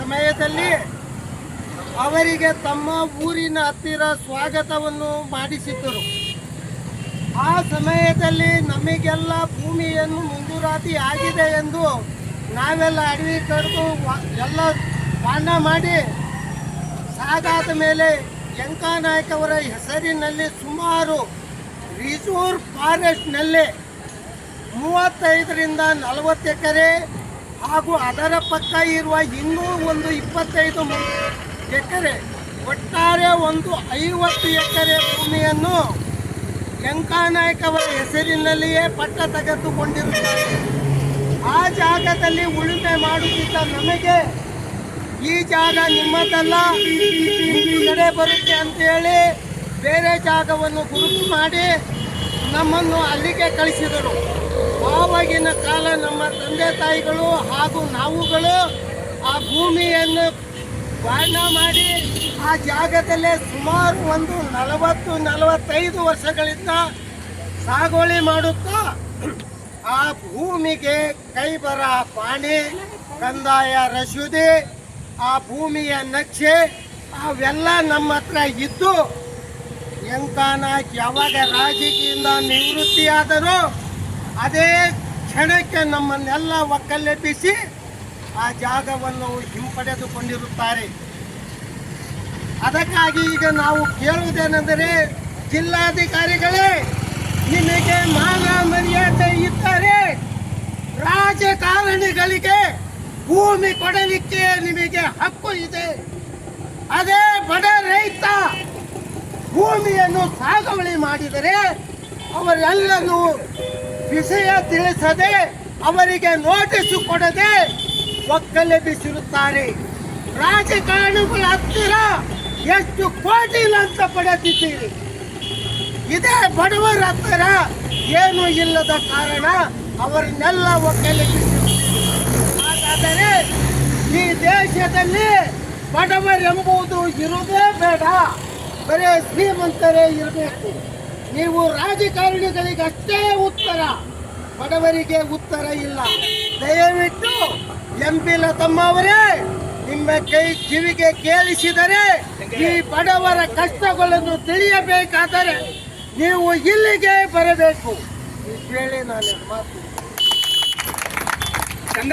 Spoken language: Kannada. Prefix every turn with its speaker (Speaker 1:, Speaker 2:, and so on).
Speaker 1: ಸಮಯದಲ್ಲಿ ಅವರಿಗೆ ತಮ್ಮ ಊರಿನ ಹತ್ತಿರ ಸ್ವಾಗತವನ್ನು ಮಾಡಿಸಿದ್ದರು. ಆ ಸಮಯದಲ್ಲಿ ನಮಗೆಲ್ಲ ಭೂಮಿಯನ್ನು ಮುಂದೂರಾತಿ ಆಗಿದೆ ಎಂದು ನಾವೆಲ್ಲ ಅಡವಿ ಕರೆದು ಎಲ್ಲ ಬಾಂಡ ಮಾಡಿ ಸಾಗಾದ ಮೇಲೆ ಯಂಕಾನಾಯಕ್ ಅವರ ಹೆಸರಿನಲ್ಲಿ ಸುಮಾರು ರಿಸೋರ್ ಫಾರೆಸ್ಟ್ನಲ್ಲಿ ಮೂವತ್ತೈದರಿಂದ ನಲವತ್ತು ಎಕರೆ ಹಾಗೂ ಅದರ ಪಕ್ಕ ಇರುವ ಇನ್ನೂ ಒಂದು ಇಪ್ಪತ್ತೈದು ಎಕರೆ, ಒಟ್ಟಾರೆ ಒಂದು ಐವತ್ತು ಎಕರೆ ಭೂಮಿಯನ್ನು ವೆಂಕಾನಾಯ್ಕ ಅವರ ಹೆಸರಿನಲ್ಲಿಯೇ ಪಟ್ಟ ತೆಗೆದುಕೊಂಡಿರುತ್ತಾರೆ. ಆ ಜಾಗದಲ್ಲಿ ಉಳುಮೆ ಮಾಡುತ್ತಿದ್ದ ನಮಗೆ ಈ ಜಾಗ ನಿಮ್ಮದಲ್ಲ. ನಿಮ್ಮ ಕಡೆ ಬರುತ್ತೆ ಅಂತೇಳಿ ಬೇರೆ ಜಾಗವನ್ನು ಗುರುತು ಮಾಡಿ ನಮ್ಮನ್ನು ಅಲ್ಲಿಗೆ ಕಳಿಸಿದರು. ಆವಾಗಿನ ಕಾಲ ನಮ್ಮ ತಂದೆ ತಾಯಿಗಳು ಹಾಗೂ ನಾವುಗಳು ಆ ಭೂಮಿಯನ್ನು ಬಾಣ ಮಾಡಿ ಆ ಜಾಗದಲ್ಲೇ ಸುಮಾರು ಒಂದು ನಲವತ್ತು, ನಲವತ್ತೈದು ವರ್ಷಗಳಿಂದ ಸಾಗುವಳಿ ಮಾಡುತ್ತಾ ಆ ಭೂಮಿಗೆ ಕೈಬರ ಪಾಣಿ, ಕಂದಾಯ ರಶುದಿ, ಆ ಭೂಮಿಯ ನಕ್ಷೆ ಅವೆಲ್ಲ ನಮ್ಮ ಹತ್ರ ಇದ್ದು ಎಂತಾನ ಯಾವಾಗ ರಾಜಕೀಯದಿಂದ ನಿವೃತ್ತಿಯಾದರೂ ಅದೇ ಕ್ಷಣಕ್ಕೆ ನಮ್ಮನ್ನೆಲ್ಲ ಒಕ್ಕಲೆಬ್ಬಿಸಿ ಆ ಜಾಗವನ್ನು ಹಿಂಪಡೆದುಕೊಂಡಿರುತ್ತಾರೆ. ಅದಕ್ಕಾಗಿ ಈಗ ನಾವು ಕೇಳುವುದೇನೆಂದರೆ ಜಿಲ್ಲಾಧಿಕಾರಿಗಳೇ, ನಿಮಗೆ ಮಾನ ಮರ್ಯಾದೆ ಇದ್ದರೆ ರಾಜಕಾರಣಿಗಳಿಗೆ ಭೂಮಿ ಕೊಡಲಿಕ್ಕೆ ನಿಮಗೆ ಹಕ್ಕು ಇದೆ. ಅದೇ ಬಡ ರೈತ ಭೂಮಿಯನ್ನು ಸಾಗುವಳಿ ಮಾಡಿದರೆ ಅವರೆಲ್ಲರೂ ವಿಷಯ ತಿಳಿಸದೆ ಅವರಿಗೆ ನೋಟಿಸ್ ಕೊಡದೆ ಒಕ್ಕಲೆಬ್ಬಿಸಿರುತ್ತಾರೆ ರಾಜಕಾರಣಿಗಳ ಹತ್ತಿರ ಎಷ್ಟು ಕೋಟಿ ಲಂಚ ಪಡೆದಿದ್ದೀರಿ? ಇದೇ ಬಡವರ ಹತ್ತಿರ ಏನು ಇಲ್ಲದ ಕಾರಣ ಅವರನ್ನೆಲ್ಲ ಒಕ್ಕಲೆಬ್ಬಿಸಿರುತ್ತೀರಿ ಹಾಗಾದರೆ ಈ ದೇಶದಲ್ಲಿ ಬಡವರೆಂಬುದು ಇರುವುದೇ ಬೇಡ. ಬರೀ ಶ್ರೀಮಂತರೇ ಇರಬೇಕು. ನೀವು ರಾಜಕಾರಣಿಗಳಿಗೆ ಅಷ್ಟೇ ಉತ್ತರ. ಬಡವರಿಗೆ ಉತ್ತರ ಇಲ್ಲ. ದಯವಿಟ್ಟು ಎಂ. ಪಿ. ಲತಮ್ಮ ಅವರೇ, ನಿಮ್ಮ ಕೈ ಕಿವಿಗೆ ಕೇಳಿಸಿದರೆ ಈ ಬಡವರ ಕಷ್ಟಗಳನ್ನು ತಿಳಿಯಬೇಕಾದರೆ ನೀವು ಇಲ್ಲಿಗೆ ಬರಬೇಕು. ಹೇಳಿ ನಾನು ಮಾತು